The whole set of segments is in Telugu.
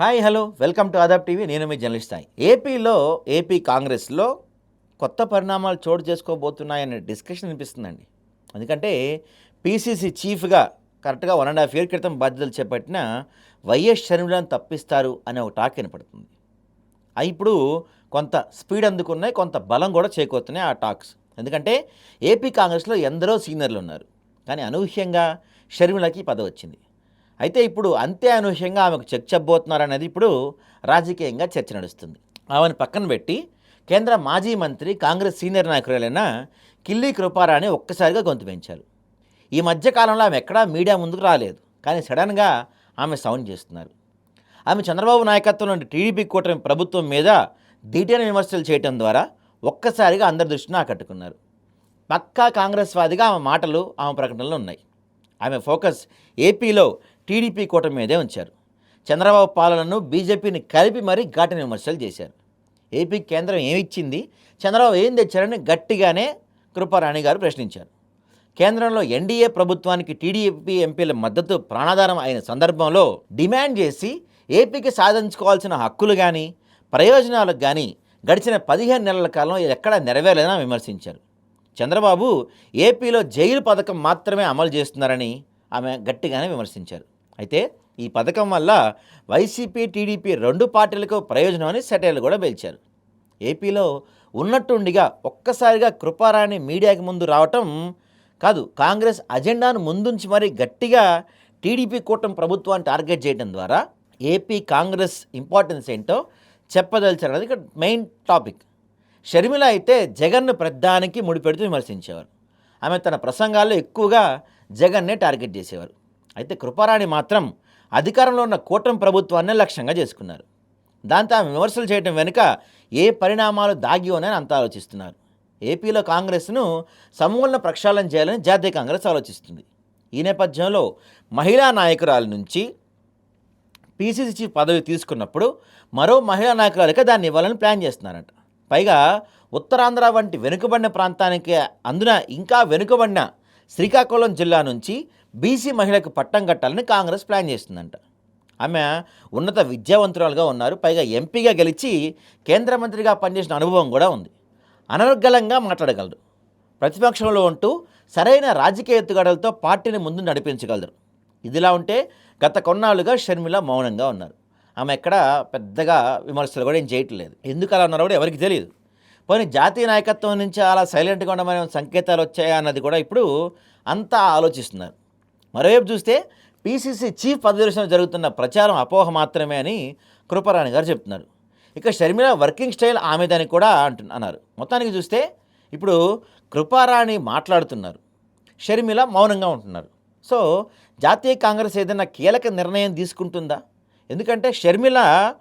Hi hello. Welcome to Aadab TV. నేను మీ జర్నలిస్ట్ సాయి. ఏపీలో ఏపీ కాంగ్రెస్లో కొత్త పరిణామాలు చోటు చేసుకోబోతున్నాయనే డిస్కషన్ వినిపిస్తుందండి. ఎందుకంటే పీసీసీ చీఫ్గా కరెక్ట్గా వన్ అండ్ హాఫ్ ఇయర్ క్రితం బాధ్యతలు చేపట్టిన వైఎస్ షర్మిలను తప్పిస్తారు అనే ఒక టాక్ వినపడుతుంది. అవి ఇప్పుడు కొంత స్పీడ్ అందుకున్నాయి కొంత బలం కూడా చేకూరుతున్నాయి ఆ టాక్స్. ఎందుకంటే ఏపీ కాంగ్రెస్లో ఎందరో సీనియర్లు ఉన్నారు. కానీ అనూహ్యంగా షర్మిలకి పదవి వచ్చింది. అయితే ఇప్పుడు అంతే అనూహ్యంగా ఆమెకు చెక్ చెప్పబోతున్నారు అనేది ఇప్పుడు రాజకీయంగా చర్చ నడుస్తుంది. ఆమెను పక్కన పెట్టి కేంద్ర మాజీ మంత్రి కాంగ్రెస్ సీనియర్ నాయకురాలైన కిల్లి కృపారాణి ఒక్కసారిగా గొంతు పెంచారు. ఈ మధ్యకాలంలో ఆమె ఎక్కడా మీడియా ముందుకు రాలేదు కానీ సడన్గా ఆమె సౌండ్ చేస్తున్నారు. ఆమె చంద్రబాబు నాయకత్వంలోని టీడీపీ కూటమి ప్రభుత్వం మీద దీటైన విమర్శలు చేయటం ద్వారా ఒక్కసారిగా అందరి దృష్టిని ఆకట్టుకున్నారు. పక్కా కాంగ్రెస్ వాదిగా ఆమె మాటలు ఆమె ప్రకటనలు ఉన్నాయి. ఆమె ఫోకస్ ఏపీలో టీడీపీ కూటమి మీదే ఉంచారు. చంద్రబాబు పాలనను బీజేపీని కలిపి మరీ ఘాటన విమర్శలు చేశారు. ఏపీ కేంద్రం ఏమిచ్చింది? చంద్రబాబు ఏం తెచ్చారని గట్టిగానే కృపారాణి గారు ప్రశ్నించారు. కేంద్రంలో ఎన్డీఏ ప్రభుత్వానికి టీడీపీ ఎంపీల మద్దతు ప్రాణాధారం అయిన సందర్భంలో డిమాండ్ చేసి ఏపీకి సాధించుకోవాల్సిన హక్కులు కానీ ప్రయోజనాలకు కానీ గడిచిన పదిహేను నెలల కాలం ఎక్కడా నెరవేరలేదని విమర్శించారు. చంద్రబాబు ఏపీలో జైలు పథకం మాత్రమే అమలు చేస్తున్నారని ఆమె గట్టిగానే విమర్శించారు. అయితే ఈ పథకం వల్ల వైసీపీ టీడీపీ రెండు పార్టీలకు ప్రయోజనం అని సెటైర్లు కూడా పేల్చారు. ఏపీలో ఉన్నట్టుండిగా ఒక్కసారిగా కృపారాణి మీడియాకి ముందు రావటం కాదు కాంగ్రెస్ అజెండాను ముందుంచి మరీ గట్టిగా టీడీపీ కూటమి ప్రభుత్వాన్ని టార్గెట్ చేయడం ద్వారా ఏపీ కాంగ్రెస్ ఇంపార్టెన్స్ ఏంటో చెప్పదలిచారనేది ఇక్కడ మెయిన్ టాపిక్. షర్మిల అయితే జగన్ను ప్రధానికి ముడిపెడుతూ విమర్శించేవారు. ఆమె తన ప్రసంగాల్లో ఎక్కువగా జగన్నే టార్గెట్ చేసేవారు. అయితే కృపారాణి మాత్రం అధికారంలో ఉన్న కూటమి ప్రభుత్వాన్నే లక్ష్యంగా చేసుకున్నారు. దాంతో ఆమె విమర్శలు చేయడం వెనుక ఏ పరిణామాలు దాగి ఉన్నాయని ఆలోచిస్తున్నారు. ఏపీలో కాంగ్రెస్ను సమూలన ప్రక్షాళన చేయాలని జాతీయ కాంగ్రెస్ ఆలోచిస్తుంది. ఈ నేపథ్యంలో మహిళా నాయకురాల నుంచి పీసీసీ చీఫ్ పదవి తీసుకున్నప్పుడు మరో మహిళా నాయకురాలకి దాన్ని ఇవ్వాలని ప్లాన్ చేస్తున్నారంట. పైగా ఉత్తరాంధ్ర వంటి వెనుకబడిన ప్రాంతానికి అందున ఇంకా వెనుకబడిన శ్రీకాకుళం జిల్లా నుంచి బీసీ మహిళకు పట్టం కట్టాలని కాంగ్రెస్ ప్లాన్ చేస్తుందంట. ఆమె ఉన్నత విద్యావంతురాలుగా ఉన్నారు. పైగా ఎంపీగా గెలిచి కేంద్ర మంత్రిగా పనిచేసిన అనుభవం కూడా ఉంది. అనర్గళంగా మాట్లాడగలరు ప్రతిపక్షంలో ఉంటూ సరైన రాజకీయ ఎత్తుగడలతో పార్టీని ముందు నడిపించగలరు ఇదిలా ఉంటే గత కొన్నాళ్ళుగా షర్మిల మౌనంగా ఉన్నారు. ఆమె ఎక్కడ పెద్దగా విమర్శలు కూడా ఏం చేయట్లేదు. ఎందుకు అలా ఉన్నారో కూడా ఎవరికి తెలియదు పోనీ జాతీయ నాయకత్వం నుంచి అలా సైలెంట్గా ఉండమనే సంకేతాలు వచ్చాయా అన్నది కూడా ఇప్పుడు అంతా ఆలోచిస్తున్నారు. మరోవైపు చూస్తే పీసీసీ చీఫ్ పదవి జరుగుతున్న ప్రచారం అపోహ మాత్రమే అని కృపారాణి గారు చెప్తున్నారు. ఇక షర్మిల వర్కింగ్ స్టైల్ ఆమెదని కూడా అంటు అన్నారు. మొత్తానికి చూస్తే ఇప్పుడు కృపారాణి మాట్లాడుతున్నారు. షర్మిల మౌనంగా ఉంటున్నారు. సో జాతీయ కాంగ్రెస్ ఏదైనా కీలక నిర్ణయం తీసుకుంటుందా? ఎందుకంటే షర్మిల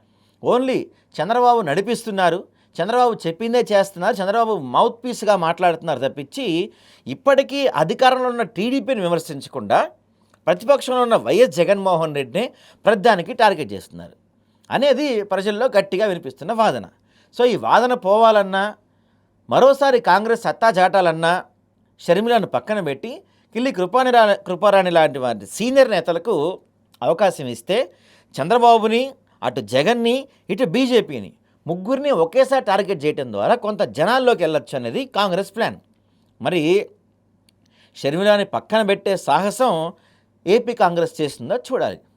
ఓన్లీ చంద్రబాబు నడిపిస్తున్నారు. చంద్రబాబు చెప్పిందే చేస్తున్నారు. చంద్రబాబు మౌత్ పీస్గా మాట్లాడుతున్నారు తప్పించి ఇప్పటికీ అధికారంలో ఉన్న టీడీపీని విమర్శించకుండా ప్రతిపక్షంలో ఉన్న వైఎస్ జగన్మోహన్ రెడ్డిని ప్రధానికి టార్గెట్ చేస్తున్నారు. అనేది ప్రజల్లో గట్టిగా వినిపిస్తున్న వాదన. సో ఈ వాదన పోవాలన్నా మరోసారి కాంగ్రెస్ సత్తా చాటాలన్నా షర్మిలను పక్కన పెట్టి కిల్లి కృపానిరా కృపారాణి లాంటి వారి సీనియర్ నేతలకు అవకాశం ఇస్తే చంద్రబాబుని అటు జగన్ని ఇటు బీజేపీని ముగ్గురిని ఒకేసారి టార్గెట్ చేయడం ద్వారా కొంత జనాల్లోకి వెళ్ళొచ్చు అనేది కాంగ్రెస్ ప్లాన్. మరి షర్మిలాని పక్కన పెట్టే సాహసం ఏపీ కాంగ్రెస్ చేస్తుందో చూడాలి.